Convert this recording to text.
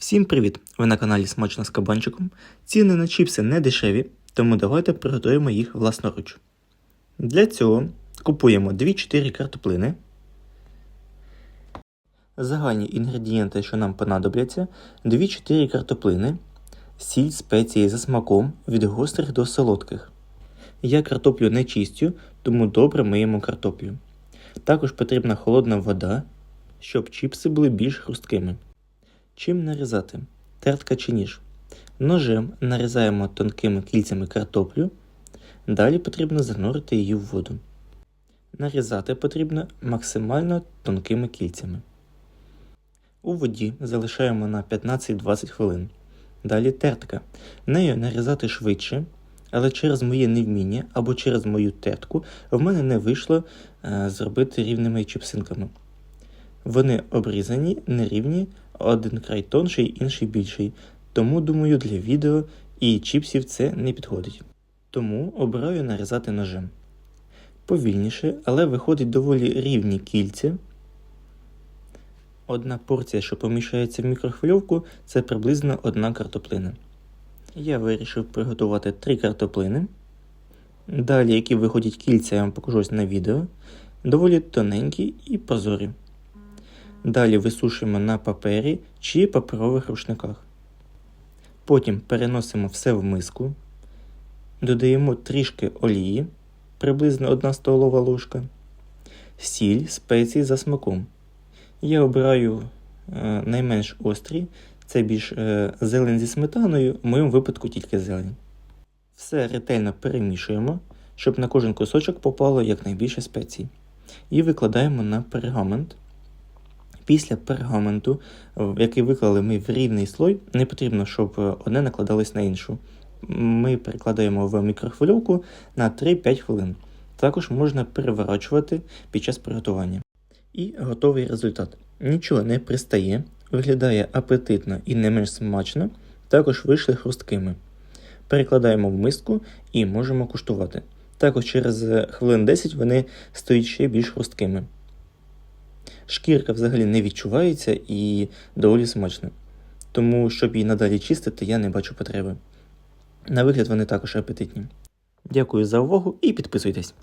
Всім привіт! Ви на каналі Смачно з кабанчиком. Ціни на чіпси не дешеві, тому давайте приготуємо їх власноруч. Для цього купуємо 2-4 картоплини. Загальні інгредієнти, що нам понадобляться, 2-4 картоплини, сіль, спеції за смаком від гострих до солодких. Я картоплю не чистю, тому добре миємо картоплю. Також потрібна холодна вода, щоб чіпси були більш хрусткими. Чим нарізати? Тертка чи ніж. Ножем нарізаємо тонкими кільцями картоплю. Далі потрібно занурити її в воду. Нарізати потрібно максимально тонкими кільцями. У воді залишаємо на 15-20 хвилин. Далі тертка. Нею нарізати швидше, але через моє невміння або через мою тертку в мене не вийшло е, зробити рівними чіпсинками. Вони обрізані, нерівні, один край тонший, інший більший. Тому, думаю, для відео і чіпсів це не підходить. Тому обираю нарізати ножем. Повільніше, але виходить доволі рівні кільця. Одна порція, що поміщається в мікрохвильовку, це приблизно одна картоплина. Я вирішив приготувати три картоплини. Далі, які виходять кільця, я вам покажу на відео. Доволі тоненькі і прозорі. Далі висушуємо на папері чи паперових рушниках. Потім переносимо все в миску, додаємо трішки олії, приблизно 1 столова ложка, сіль, спеції за смаком. Я обираю е, найменш острі, це більш е, зелень зі сметаною, в моєму випадку тільки зелень. Все ретельно перемішуємо, щоб на кожен кусочок попало якнайбільше спецій. І викладаємо на пергамент. Після пергаменту, який виклали ми в рівний слой, не потрібно, щоб одне накладалось на іншу. Ми перекладаємо в мікрохвильовку на 3-5 хвилин. Також можна переворачувати під час приготування. І готовий результат. Нічого не пристає, виглядає апетитно і не менш смачно, також вийшли хрусткими. Перекладаємо в миску і можемо куштувати. Також через хвилин 10 вони стають ще більш хрусткими. Шкірка взагалі не відчувається і доволі смачна. Тому, щоб її надалі чистити, я не бачу потреби. На вигляд вони також апетитні. Дякую за увагу і підписуйтесь.